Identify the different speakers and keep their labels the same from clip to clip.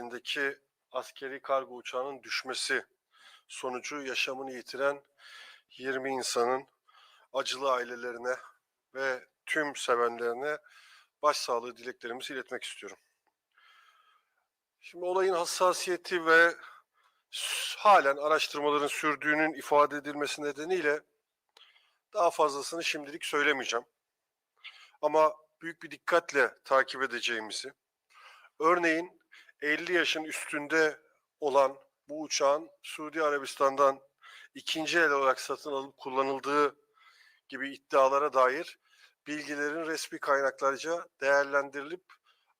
Speaker 1: halindeki askeri kargo uçağının düşmesi sonucu yaşamını yitiren 20 insanın acılı ailelerine ve tüm sevenlerine başsağlığı dileklerimizi iletmek istiyorum. Şimdi olayın hassasiyeti ve halen araştırmaların sürdüğünün ifade edilmesi nedeniyle daha fazlasını şimdilik söylemeyeceğim. Ama büyük bir dikkatle takip edeceğimizi, örneğin 50 yaşın üstünde olan bu uçağın Suudi Arabistan'dan ikinci el olarak satın alıp kullanıldığı gibi iddialara dair bilgilerin resmi kaynaklarca değerlendirilip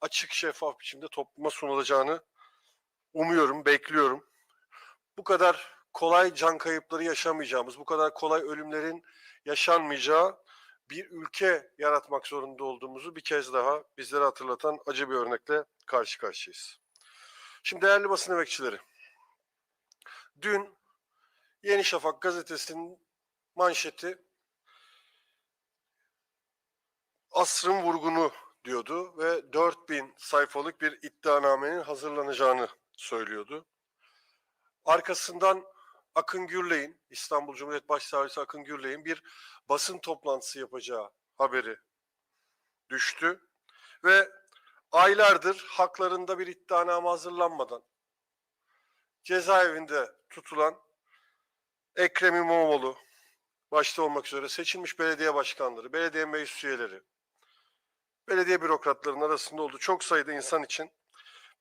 Speaker 1: açık şeffaf biçimde topluma sunulacağını umuyorum, bekliyorum. Bu kadar kolay can kayıpları yaşamayacağımız, bu kadar kolay ölümlerin yaşanmayacağı bir ülke yaratmak zorunda olduğumuzu bir kez daha bizlere hatırlatan acı bir örnekle karşı karşıyayız. Şimdi değerli basın emekçileri, dün Yeni Şafak gazetesinin manşeti asrın vurgunu diyordu ve 4000 sayfalık bir iddianamenin hazırlanacağını söylüyordu. Arkasından Akın Gürley'in, İstanbul Cumhuriyet Başsavcısı Akın Gürley'in bir basın toplantısı yapacağı haberi düştü. Ve aylardır haklarında bir iddianame hazırlanmadan cezaevinde tutulan Ekrem İmamoğlu başta olmak üzere seçilmiş belediye başkanları, belediye meclis üyeleri, belediye bürokratlarının arasında olduğu çok sayıda insan için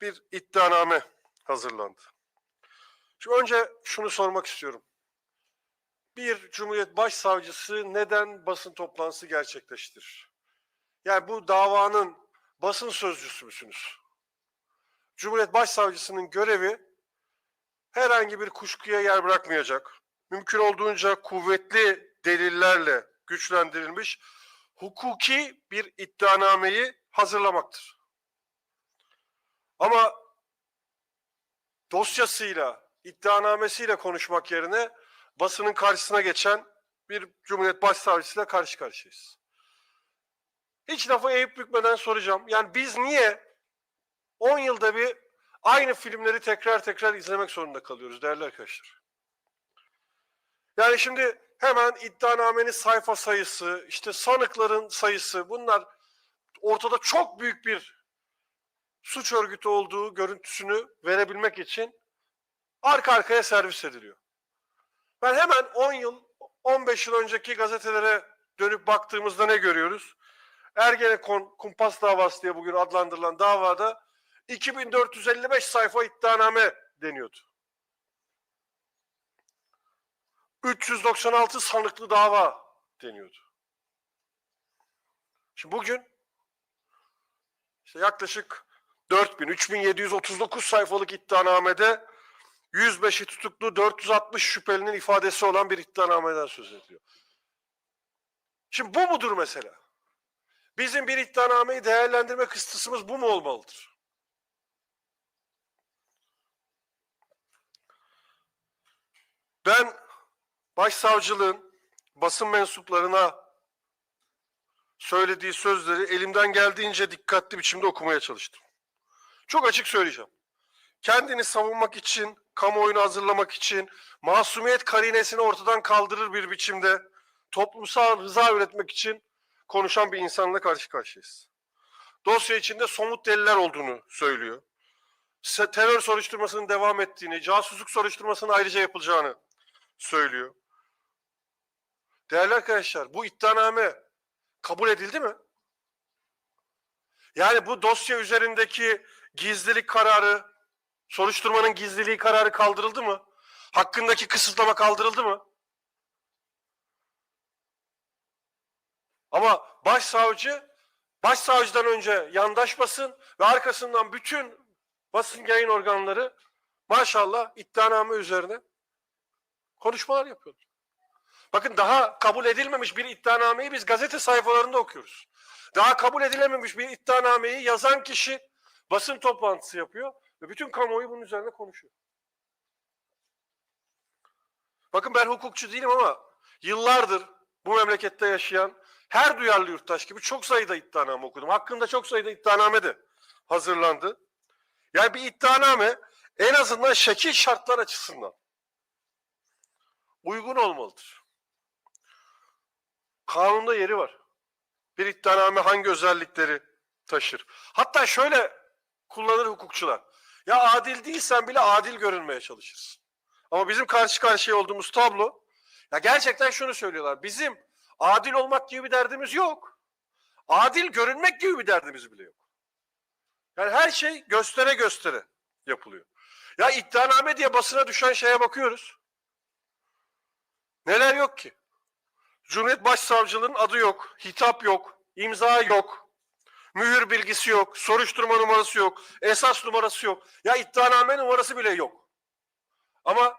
Speaker 1: bir iddianame hazırlandı. Şimdi önce şunu sormak istiyorum. Bir Cumhuriyet Başsavcısı neden basın toplantısı gerçekleştirir? Yani bu davanın basın sözcüsü müsünüz? Cumhuriyet Başsavcısının görevi herhangi bir kuşkuya yer bırakmayacak, mümkün olduğunca kuvvetli delillerle güçlendirilmiş hukuki bir iddianameyi hazırlamaktır. Ama dosyasıyla, iddianamesiyle konuşmak yerine basının karşısına geçen bir Cumhuriyet Başsavcısıyla karşı karşıyayız. Hiç lafı eğip bükmeden soracağım. Yani biz niye 10 yılda bir aynı filmleri tekrar tekrar izlemek zorunda kalıyoruz değerli arkadaşlar? Yani şimdi hemen iddianamenin sayfa sayısı, işte sanıkların sayısı bunlar ortada çok büyük bir suç örgütü olduğu görüntüsünü verebilmek için arka arkaya servis ediliyor. Ben hemen 10 yıl, 15 yıl önceki gazetelere dönüp baktığımızda ne görüyoruz? Ergenekon kumpas davası diye bugün adlandırılan davada 2455 sayfa iddianame deniyordu. 396 sanıklı dava deniyordu. Şimdi bugün işte yaklaşık 4000, 3739 sayfalık iddianamede 105'i tutuklu 460 şüphelinin ifadesi olan bir iddianameden söz ediliyor. Şimdi bu mudur mesela? Bizim bir iddianameyi değerlendirme kıstasımız bu mu olmalıdır? Ben başsavcılığın basın mensuplarına söylediği sözleri elimden geldiğince dikkatli biçimde okumaya çalıştım. Çok açık söyleyeceğim. Kendini savunmak için, kamuoyunu hazırlamak için, masumiyet karinesini ortadan kaldırır bir biçimde toplumsal rıza üretmek için konuşan bir insanla karşı karşıyayız. Dosya içinde somut deliller olduğunu söylüyor. Terör soruşturmasının devam ettiğini, casusluk soruşturmasının ayrıca yapılacağını söylüyor. Değerli arkadaşlar bu iddianame kabul edildi mi? Yani bu dosya üzerindeki gizlilik kararı, soruşturmanın gizliliği kararı kaldırıldı mı? Hakkındaki kısıtlama kaldırıldı mı? Ama başsavcı, başsavcıdan önce yandaş basın ve arkasından bütün basın yayın organları maşallah iddianame üzerine konuşmalar yapıyorlar. Bakın daha kabul edilmemiş bir iddianameyi biz gazete sayfalarında okuyoruz. Daha kabul edilememiş bir iddianameyi yazan kişi basın toplantısı yapıyor ve bütün kamuoyu bunun üzerine konuşuyor. Bakın ben hukukçu değilim ama yıllardır bu memlekette yaşayan her duyarlı yurttaş gibi çok sayıda iddianame okudum. Hakkında çok sayıda iddianame de hazırlandı. Yani bir iddianame en azından şekil şartlar açısından uygun olmalıdır. Kanunda yeri var. Bir iddianame hangi özellikleri taşır? Hatta şöyle kullanır hukukçular. Ya adil değilsen bile adil görünmeye çalışırsın. Ama bizim karşı karşıya olduğumuz tablo ya gerçekten şunu söylüyorlar. Bizim adil olmak gibi bir derdimiz yok. Adil görünmek gibi bir derdimiz bile yok. Yani her şey göstere göstere yapılıyor. Ya iddianame diye basına düşen şeye bakıyoruz. Neler yok ki? Cumhuriyet Başsavcılığının adı yok, hitap yok, imza yok, mühür bilgisi yok, soruşturma numarası yok, esas numarası yok. Ya iddianame numarası bile yok. Ama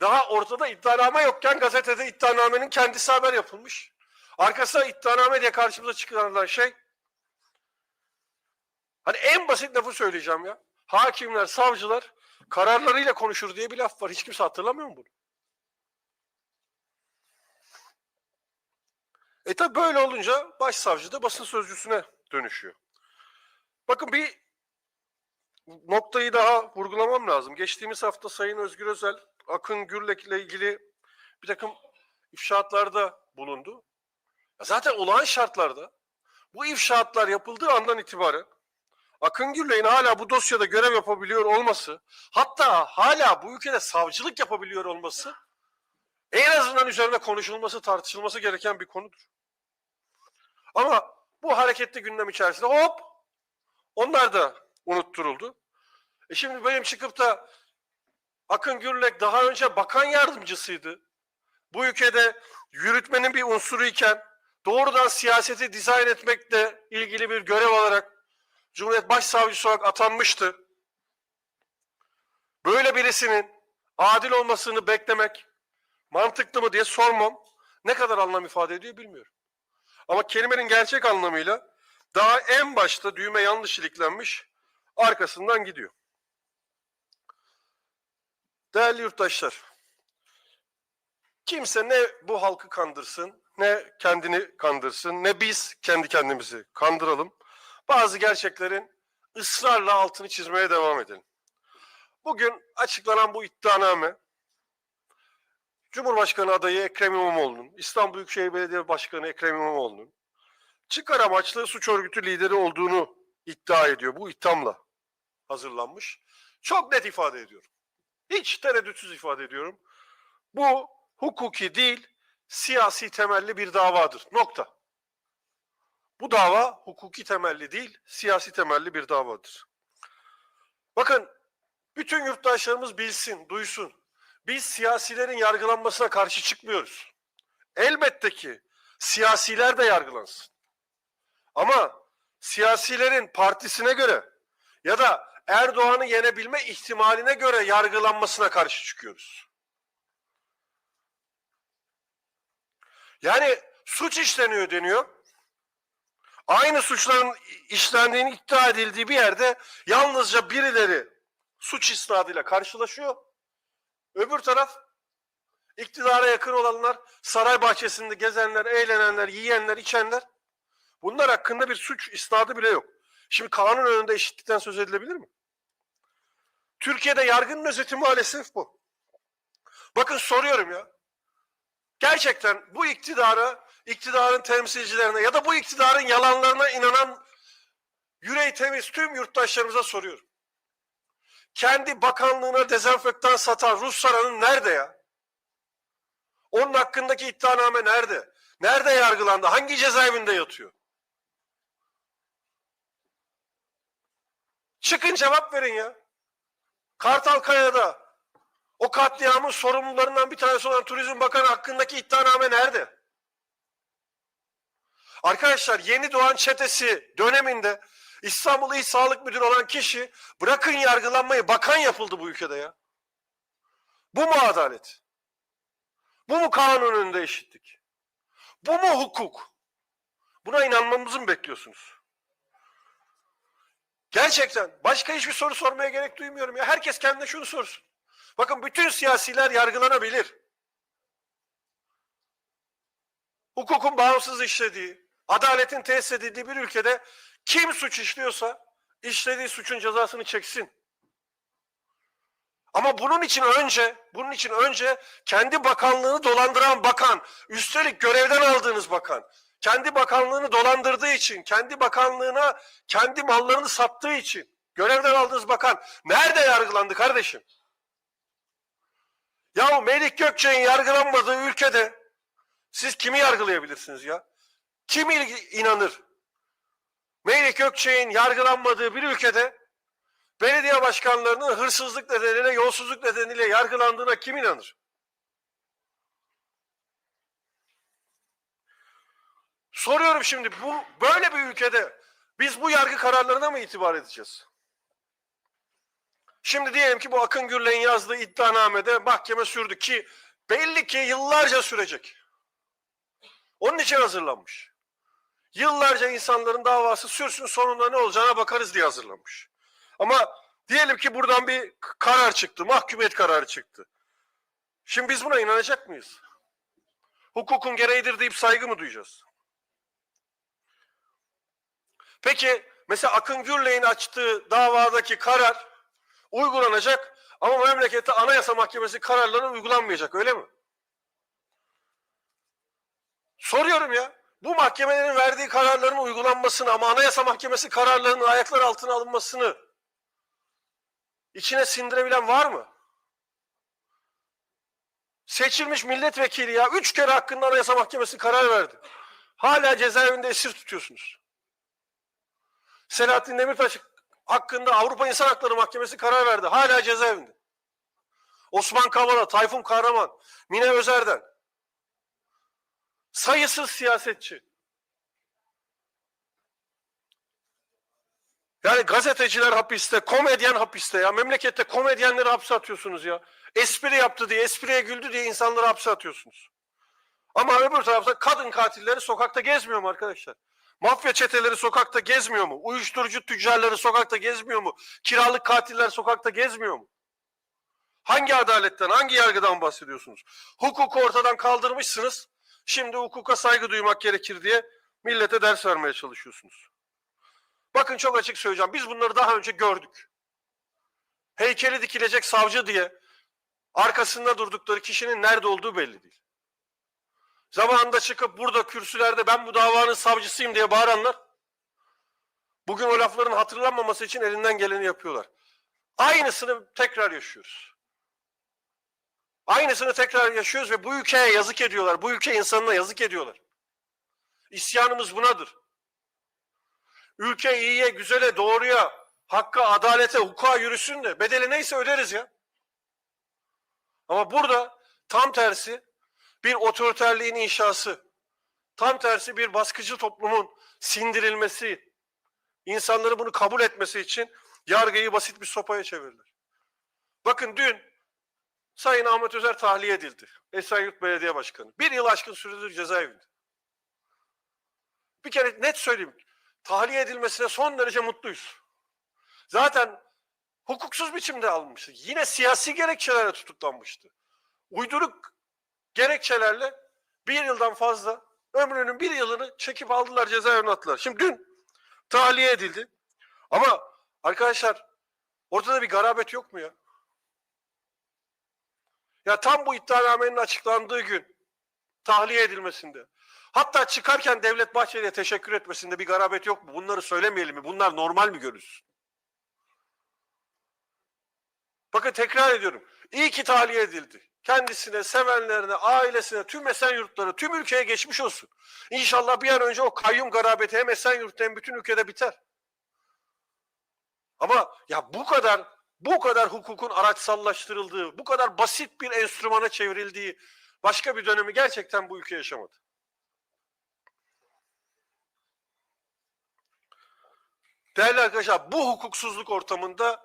Speaker 1: daha ortada iddianame yokken gazetede iddianamenin kendisi haber yapılmış. Arkasına iddianame diye karşımıza çıkarılan şey hani en basit lafı söyleyeceğim ya. Hakimler, savcılar kararlarıyla konuşur diye bir laf var. Hiç kimse hatırlamıyor mu bunu? E tabi böyle olunca başsavcı da basın sözcüsüne dönüşüyor. Bakın bir noktayı daha vurgulamam lazım. Geçtiğimiz hafta Sayın Özgür Özel Akın Gürlek ile ilgili bir takım ifşaatlarda bulundu. Zaten olağan şartlarda bu ifşaatlar yapıldığı andan itibaren Akın Gürlek'in hala bu dosyada görev yapabiliyor olması, hatta hala bu ülkede savcılık yapabiliyor olması en azından üzerine konuşulması, tartışılması gereken bir konudur. Ama bu hareketli gündem içerisinde hop onlar da unutturuldu. E şimdi benim çıkıp da Akın Gürlek daha önce bakan yardımcısıydı. Bu ülkede yürütmenin bir unsuru iken doğrudan siyaseti dizayn etmekle ilgili bir görev alarak Cumhuriyet Başsavcısı olarak atanmıştı. Böyle birisinin adil olmasını beklemek mantıklı mı diye sormam. Ne kadar anlam ifade ediyor bilmiyorum. Ama kelimenin gerçek anlamıyla daha en başta düğme yanlış iliklenmiş arkasından gidiyor. Değerli yurttaşlar, kimse ne bu halkı kandırsın, ne kendini kandırsın, ne biz kendi kendimizi kandıralım. Bazı gerçeklerin ısrarla altını çizmeye devam edelim. Bugün açıklanan bu iddianame, Cumhurbaşkanı adayı Ekrem İmamoğlu'nun, İstanbul Büyükşehir Belediye Başkanı Ekrem İmamoğlu'nun çıkar amaçlı suç örgütü lideri olduğunu iddia ediyor. Bu ithamla hazırlanmış. Çok net ifade ediyorum. Hiç tereddütsüz ifade ediyorum. Bu hukuki değil, siyasi temelli bir davadır. Nokta. Bu dava hukuki temelli değil, siyasi temelli bir davadır. Bakın, bütün yurttaşlarımız bilsin, duysun. Biz siyasilerin yargılanmasına karşı çıkmıyoruz. Elbette ki siyasiler de yargılansın. Ama siyasilerin partisine göre ya da Erdoğan'ı yenebilme ihtimaline göre yargılanmasına karşı çıkıyoruz. Yani suç işleniyor deniyor. Aynı suçların işlendiğini iddia edildiği bir yerde yalnızca birileri suç isnadıyla karşılaşıyor. Öbür taraf iktidara yakın olanlar, saray bahçesinde gezenler, eğlenenler, yiyenler, içenler bunlar hakkında bir suç isnadı bile yok. Şimdi kanun önünde eşitlikten söz edilebilir mi? Türkiye'de yargının özeti maalesef bu. Bakın soruyorum ya. Gerçekten bu iktidara, iktidarın temsilcilerine ya da bu iktidarın yalanlarına inanan yüreği temiz tüm yurttaşlarımıza soruyorum. Kendi bakanlığına dezenfektan satan Rus saranın nerede ya? Onun hakkındaki iddianame nerede? Nerede yargılandı? Hangi cezaevinde yatıyor? Çıkın cevap verin ya. Kartalkaya'da o katliamın sorumlularından bir tanesi olan Turizm Bakanı hakkındaki iddianame nerede? Arkadaşlar yeni doğan çetesi döneminde İstanbul İl Sağlık Müdürü olan kişi bırakın yargılanmayı bakan yapıldı bu ülkede ya. Bu mu adalet? Bu mu kanun önünde eşitlik? Bu mu hukuk? Buna inanmamızı mı bekliyorsunuz? Gerçekten başka hiçbir soru sormaya gerek duymuyorum ya. Herkes kendine şunu sorsun. Bakın bütün siyasiler yargılanabilir. hukukun bağımsız işlediği, adaletin tesis edildiği bir ülkede kim suç işliyorsa işlediği suçun cezasını çeksin. Ama bunun için önce, bunun için önce kendi bakanlığını dolandıran bakan, üstelik görevden aldığınız bakan, kendi bakanlığını dolandırdığı için, kendi bakanlığına kendi mallarını sattığı için görevden aldığınız bakan nerede yargılandı kardeşim? Yahu Melik Gökçe'nin yargılanmadığı ülkede siz kimi yargılayabilirsiniz ya? Kim inanır? Melik Gökçe'nin yargılanmadığı bir ülkede belediye başkanlarının hırsızlık nedeniyle, yolsuzluk nedeniyle yargılandığına kim inanır? Soruyorum şimdi bu böyle bir ülkede biz bu yargı kararlarına mı itibar edeceğiz? Şimdi diyelim ki bu Akın Gürley'in yazdığı iddianamede mahkeme sürdü ki belli ki yıllarca sürecek. Onun için hazırlanmış. Yıllarca insanların davası sürsün sonunda ne olacağına bakarız diye hazırlanmış. Ama diyelim ki buradan bir karar çıktı, mahkumiyet kararı çıktı. Şimdi biz buna inanacak mıyız? Hukukun gereğidir deyip saygı mı duyacağız? Peki mesela Akın Gürley'in açtığı davadaki karar uygulanacak ama memlekette Anayasa Mahkemesi kararları uygulanmayacak öyle mi? Soruyorum ya. Bu mahkemelerin verdiği kararların uygulanmasını ama Anayasa Mahkemesi kararlarının ayaklar altına alınmasını içine sindirebilen var mı? Seçilmiş milletvekili ya üç kere hakkında Anayasa Mahkemesi karar verdi. Hala cezaevinde esir tutuyorsunuz. Selahattin Demirtaş hakkında Avrupa İnsan Hakları Mahkemesi karar verdi. Hala cezaevinde. Osman Kavala, Tayfun Kahraman, Mine Özer'den. Sayısız siyasetçi. Yani gazeteciler hapiste, komedyen hapiste ya. Memlekette komedyenleri hapse atıyorsunuz ya. Espri yaptı diye, espriye güldü diye insanları hapse atıyorsunuz. Ama öbür tarafta kadın katilleri sokakta gezmiyor mu arkadaşlar? Mafya çeteleri sokakta gezmiyor mu? Uyuşturucu tüccarları sokakta gezmiyor mu? Kiralık katiller sokakta gezmiyor mu? Hangi adaletten, hangi yargıdan bahsediyorsunuz? Hukuku ortadan kaldırmışsınız. Şimdi hukuka saygı duymak gerekir diye millete ders vermeye çalışıyorsunuz. Bakın çok açık söyleyeceğim. Biz bunları daha önce gördük. Heykeli dikilecek savcı diye arkasında durdukları kişinin nerede olduğu belli değil. Zamanında çıkıp burada kürsülerde ben bu davanın savcısıyım diye bağıranlar bugün o lafların hatırlanmaması için elinden geleni yapıyorlar. Aynısını tekrar yaşıyoruz. Aynısını tekrar yaşıyoruz ve bu ülkeye yazık ediyorlar. Bu ülke insanına yazık ediyorlar. İsyanımız bunadır. Ülke iyiye, güzele, doğruya, hakka, adalete, hukuka yürüsün de bedeli neyse öderiz ya. Ama burada tam tersi bir otoriterliğin inşası, tam tersi bir baskıcı toplumun sindirilmesi, insanların bunu kabul etmesi için yargıyı basit bir sopaya çevirdiler. Bakın dün Sayın Ahmet Özer tahliye edildi. Esenyurt Belediye Başkanı. Bir yıl aşkın süredir cezaevinde. Bir kere net söyleyeyim. Tahliye edilmesine son derece mutluyuz. Zaten hukuksuz biçimde alınmıştı. Yine siyasi gerekçelerle tutuklanmıştı. Uyduruk gerekçelerle bir yıldan fazla ömrünün bir yılını çekip aldılar cezaevine attılar. Şimdi dün tahliye edildi. Ama arkadaşlar ortada bir garabet yok mu ya? Ya tam bu iddianamenin açıklandığı gün tahliye edilmesinde hatta çıkarken Devlet Bahçeli'ye teşekkür etmesinde bir garabet yok mu? Bunları söylemeyelim mi? Bunlar normal mi görürsün? Bakın tekrar ediyorum. İyi ki tahliye edildi. Kendisine, sevenlerine, ailesine, tüm Esenyurtları, tüm ülkeye geçmiş olsun. İnşallah bir an önce o kayyum garabeti hem Esenyurt'ta hem bütün ülkede biter. Ama ya bu kadar bu kadar hukukun araçsallaştırıldığı, bu kadar basit bir enstrümana çevrildiği başka bir dönemi gerçekten bu ülke yaşamadı. Değerli arkadaşlar bu hukuksuzluk ortamında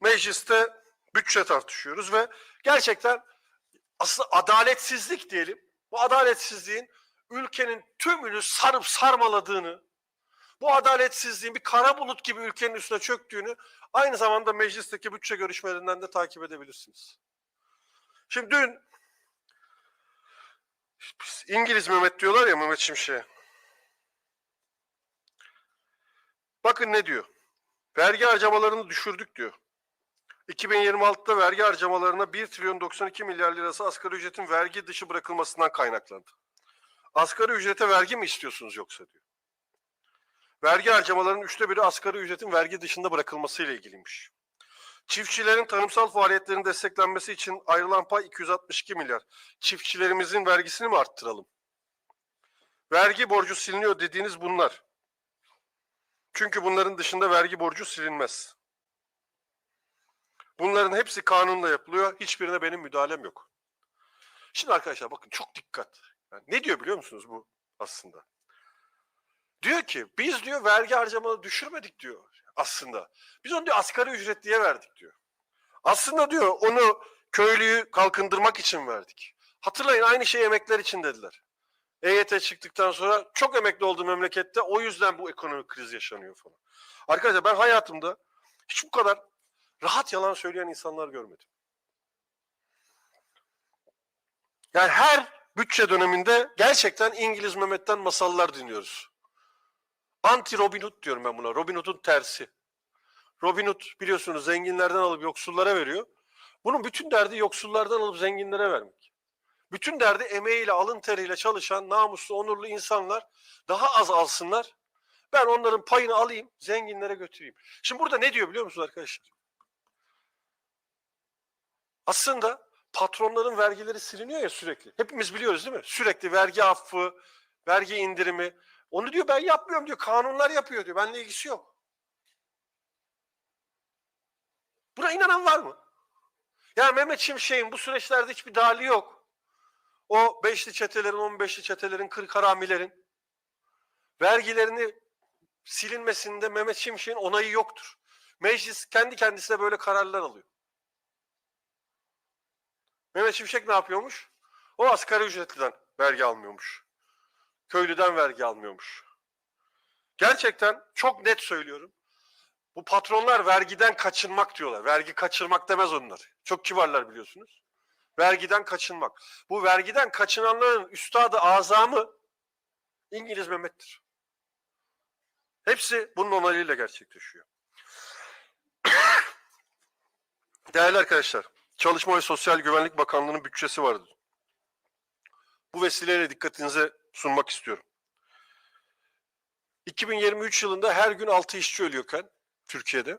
Speaker 1: mecliste bütçe tartışıyoruz ve gerçekten aslında adaletsizlik diyelim. Bu adaletsizliğin ülkenin tümünü sarıp sarmaladığını, bu adaletsizliğin bir kara bulut gibi ülkenin üstüne çöktüğünü aynı zamanda meclisteki bütçe görüşmelerinden de takip edebilirsiniz. Şimdi dün İngiliz Mehmet diyorlar ya Mehmet Şimşek'e. Bakın ne diyor. Vergi harcamalarını düşürdük diyor. 2026'da vergi harcamalarına 1 trilyon 92 milyar lirası asgari ücretin vergi dışı bırakılmasından kaynaklandı. Asgari ücrete vergi mi istiyorsunuz yoksa diyor. Vergi harcamalarının üçte biri asgari ücretin vergi dışında bırakılmasıyla ilgiliymiş. Çiftçilerin tarımsal faaliyetlerin desteklenmesi için ayrılan pay 262 milyar. Çiftçilerimizin vergisini mi arttıralım? Vergi borcu siliniyor dediğiniz bunlar. Çünkü bunların dışında vergi borcu silinmez. Bunların hepsi kanunla yapılıyor. Hiçbirine benim müdahalem yok. Şimdi arkadaşlar bakın çok dikkat. Yani ne diyor biliyor musunuz bu aslında? Diyor ki biz diyor vergi harcamaları düşürmedik diyor aslında. Biz onu diyor asgari ücret diye verdik diyor. Aslında diyor onu köylüyü kalkındırmak için verdik. Hatırlayın aynı şey emekler için dediler. EYT çıktıktan sonra çok emekli oldu memlekette. O yüzden bu ekonomik kriz yaşanıyor falan. Arkadaşlar ben hayatımda hiç bu kadar rahat yalan söyleyen insanlar görmedim. Yani her bütçe döneminde gerçekten İngiliz Mehmet'ten masallar dinliyoruz. Anti Robin Hood diyorum ben buna. Robin Hood'un tersi. Robin Hood biliyorsunuz zenginlerden alıp yoksullara veriyor. Bunun bütün derdi yoksullardan alıp zenginlere vermek. Bütün derdi emeğiyle, alın teriyle çalışan namuslu, onurlu insanlar daha az alsınlar. Ben onların payını alayım, zenginlere götüreyim. Şimdi burada ne diyor biliyor musunuz arkadaşlar? Aslında patronların vergileri siliniyor ya sürekli. Hepimiz biliyoruz değil mi? Sürekli vergi affı, vergi indirimi. Onu diyor ben yapmıyorum diyor. Kanunlar yapıyor diyor. Benimle ilgisi yok. Buna inanan var mı? Ya Mehmet Şimşek'in bu süreçlerde hiçbir dali yok. O beşli çetelerin, on beşli çetelerin, kırk haramilerin vergilerini silinmesinde Mehmet Şimşek'in onayı yoktur. Meclis kendi kendisine böyle kararlar alıyor. Mehmet Şimşek ne yapıyormuş? O asgari ücretliden vergi almıyormuş. Köylüden vergi almıyormuş. Gerçekten çok net söylüyorum. Bu patronlar vergiden kaçınmak diyorlar. Vergi kaçırmak demez onlar. Çok kibarlar biliyorsunuz. Vergiden kaçınmak. Bu vergiden kaçınanların üstadı azamı İngiliz Mehmet'tir. Hepsi bunun onayıyla gerçekleşiyor. Değerli arkadaşlar, Çalışma ve Sosyal Güvenlik Bakanlığı'nın bütçesi vardı. Bu vesileyle dikkatinize sunmak istiyorum. 2023 yılında her gün 6 işçi ölüyorken Türkiye'de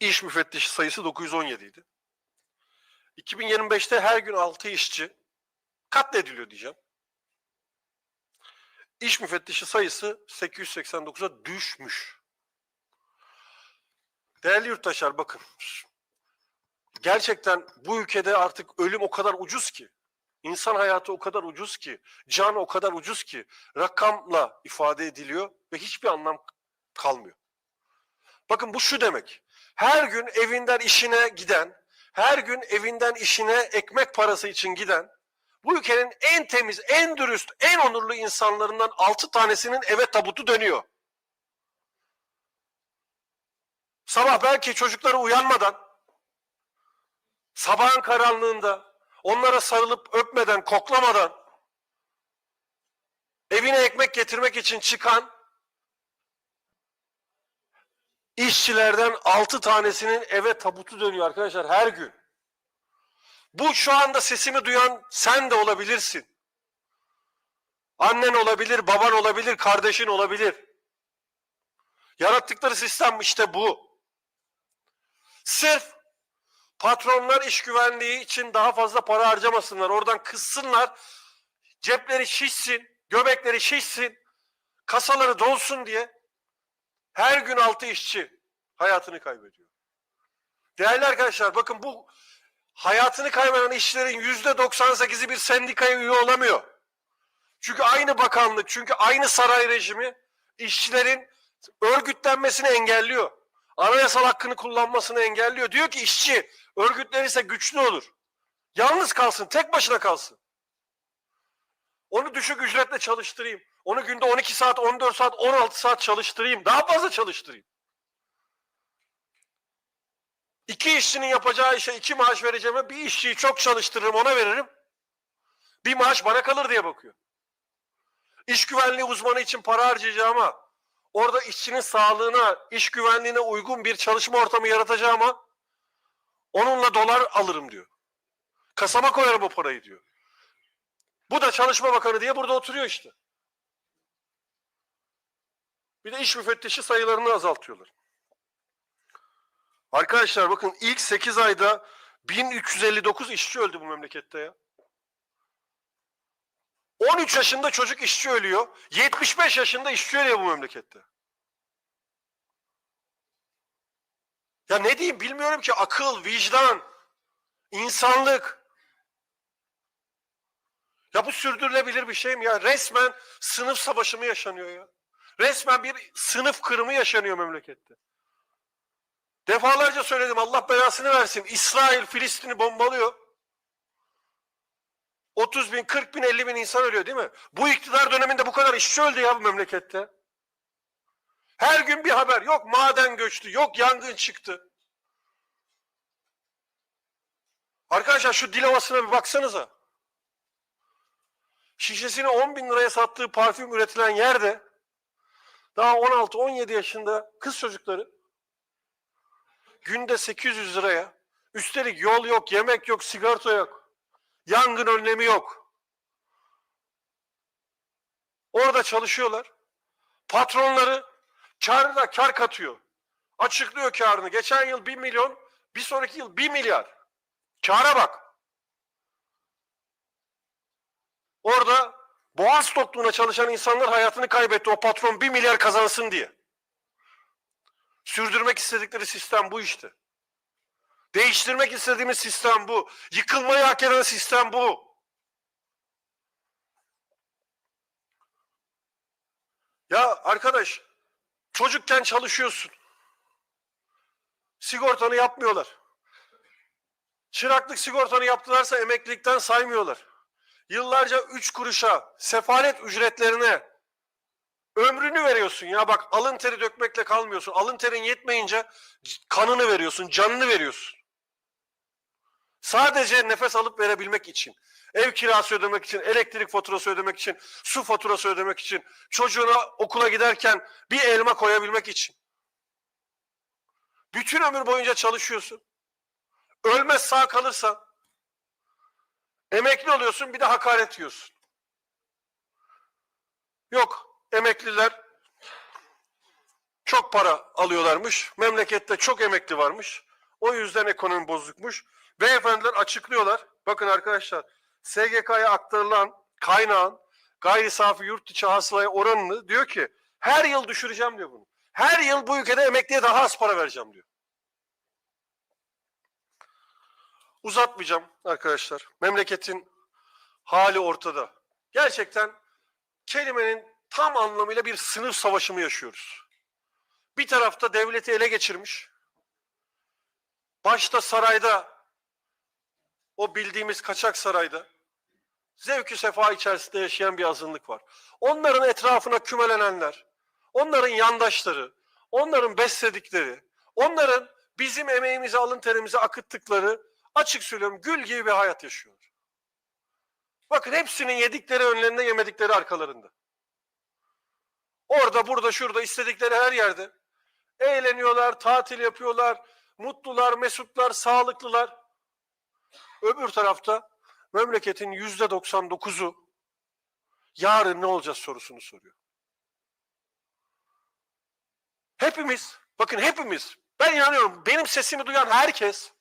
Speaker 1: iş müfettişi sayısı 917 idi. 2025'te her gün 6 işçi katlediliyor diyeceğim. İş müfettişi sayısı 889'a düşmüş. Değerli yurttaşlar bakın. Gerçekten bu ülkede artık ölüm o kadar ucuz ki. İnsan hayatı o kadar ucuz ki. Can o kadar ucuz ki. Rakamla ifade ediliyor ve hiçbir anlam kalmıyor. Bakın bu şu demek. Her gün evinden işine giden, her gün evinden işine ekmek parası için giden, bu ülkenin en temiz, en dürüst, en onurlu insanlarından altı tanesinin eve tabutu dönüyor. Sabah belki çocukları uyanmadan, sabahın karanlığında, onlara sarılıp öpmeden, koklamadan, evine ekmek getirmek için çıkan işçilerden altı tanesinin eve tabutu dönüyor arkadaşlar her gün. Bu şu anda sesimi duyan sen de olabilirsin. Annen olabilir, baban olabilir, kardeşin olabilir. Yarattıkları sistem işte bu. Sırf patronlar iş güvenliği için daha fazla para harcamasınlar. Oradan kıssınlar. Cepleri şişsin, göbekleri şişsin, kasaları dolsun diye her gün altı işçi hayatını kaybediyor. Değerli arkadaşlar bakın bu hayatını kaybeden işçilerin yüzde 98'i bir sendikaya üye olamıyor. Çünkü aynı bakanlık, çünkü aynı saray rejimi işçilerin örgütlenmesini engelliyor. Anayasal hakkını kullanmasını engelliyor. Diyor ki işçi örgütlenirse güçlü olur. Yalnız kalsın, tek başına kalsın. Onu düşük ücretle çalıştırayım. Onu günde 12 saat, 14 saat, 16 saat çalıştırayım. Daha fazla çalıştırayım. İki işçinin yapacağı işe iki maaş vereceğime bir işçiyi çok çalıştırırım ona veririm. Bir maaş bana kalır diye bakıyor. İş güvenliği uzmanı için para harcayacağıma, orada işçinin sağlığına, iş güvenliğine uygun bir çalışma ortamı yaratacağıma onunla dolar alırım diyor. Kasama koyarım o parayı diyor. Bu da Çalışma Bakanı diye burada oturuyor işte. Bir de iş müfettişi sayılarını azaltıyorlar. Arkadaşlar bakın ilk 8 ayda 1359 işçi öldü bu memlekette ya. 13 yaşında çocuk işçi ölüyor. 75 yaşında işçi ölüyor bu memlekette. Ya ne diyeyim bilmiyorum ki akıl, vicdan, insanlık. Ya bu sürdürülebilir bir şey mi ya? Resmen sınıf savaşı mı yaşanıyor ya? Resmen bir sınıf kırımı yaşanıyor memlekette. Defalarca söyledim Allah belasını versin. İsrail Filistin'i bombalıyor. 30 bin, 40 bin, 50 bin insan ölüyor değil mi? Bu iktidar döneminde bu kadar işçi öldü ya bu memlekette. Her gün bir haber. Yok maden göçtü, yok yangın çıktı. Arkadaşlar şu dil havasına bir baksanıza. Şişesini 10 bin liraya sattığı parfüm üretilen yerde daha 16-17 yaşında kız çocukları günde 800 liraya üstelik yol yok, yemek yok, sigorta yok. Yangın önlemi yok. Orada çalışıyorlar. Patronları karına kar katıyor. Açıklıyor karını. Geçen yıl 1 milyon, bir sonraki yıl 1 milyar. Kâra bak. Orada boğaz tokluğuna çalışan insanlar hayatını kaybetti. O patron 1 milyar kazansın diye. Sürdürmek istedikleri sistem bu işte. Değiştirmek istediğimiz sistem bu. Yıkılmayı hak eden sistem bu. Ya arkadaş, çocukken çalışıyorsun. Sigortanı yapmıyorlar. Çıraklık sigortanı yaptılarsa emeklilikten saymıyorlar. Yıllarca üç kuruşa, sefalet ücretlerine ömrünü veriyorsun ya bak alın teri dökmekle kalmıyorsun. Alın terin yetmeyince kanını veriyorsun, canını veriyorsun. Sadece nefes alıp verebilmek için. Ev kirası ödemek için, elektrik faturası ödemek için, su faturası ödemek için, çocuğuna okula giderken bir elma koyabilmek için. Bütün ömür boyunca çalışıyorsun. Ölmez sağ kalırsan emekli oluyorsun bir de hakaret yiyorsun. Yok emekliler çok para alıyorlarmış. Memlekette çok emekli varmış. O yüzden ekonomi bozukmuş. Beyefendiler açıklıyorlar. Bakın arkadaşlar SGK'ya aktarılan kaynağın gayri safi yurt içi hasılaya oranını diyor ki her yıl düşüreceğim diyor bunu. Her yıl bu ülkede emekliye daha az para vereceğim diyor. Uzatmayacağım arkadaşlar. Memleketin hali ortada. Gerçekten kelimenin tam anlamıyla bir sınıf savaşı mı yaşıyoruz? Bir tarafta devleti ele geçirmiş. Başta sarayda o bildiğimiz kaçak sarayda zevkü sefa içerisinde yaşayan bir azınlık var. Onların etrafına kümelenenler, onların yandaşları, onların besledikleri, onların bizim emeğimizi, alın terimizi akıttıkları açık söylüyorum gül gibi bir hayat yaşıyorlar. Bakın hepsinin yedikleri önlerinde yemedikleri arkalarında. Orada burada şurada istedikleri her yerde eğleniyorlar, tatil yapıyorlar, mutlular, mesutlar, sağlıklılar. Öbür tarafta memleketin yüzde 99'u yarın ne olacağız sorusunu soruyor. Hepimiz, bakın hepimiz, ben inanıyorum benim sesimi duyan herkes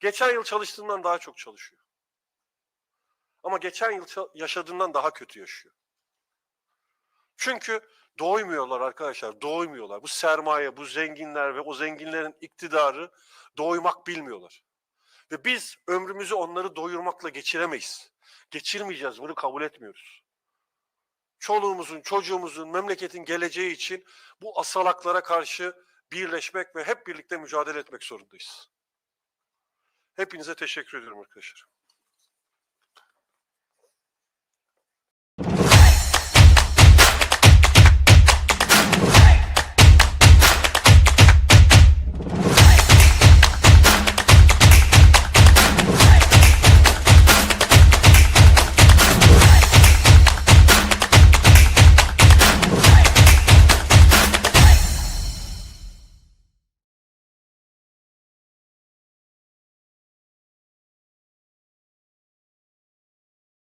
Speaker 1: geçen yıl çalıştığından daha çok çalışıyor. Ama geçen yıl yaşadığından daha kötü yaşıyor. Çünkü doymuyorlar arkadaşlar, doymuyorlar. Bu sermaye, bu zenginler ve o zenginlerin iktidarı doymak bilmiyorlar. Ve biz ömrümüzü onları doyurmakla geçiremeyiz. Geçirmeyeceğiz, bunu kabul etmiyoruz. Çoluğumuzun, çocuğumuzun, memleketin geleceği için bu asalaklara karşı birleşmek ve hep birlikte mücadele etmek zorundayız. Hepinize teşekkür ediyorum arkadaşlar.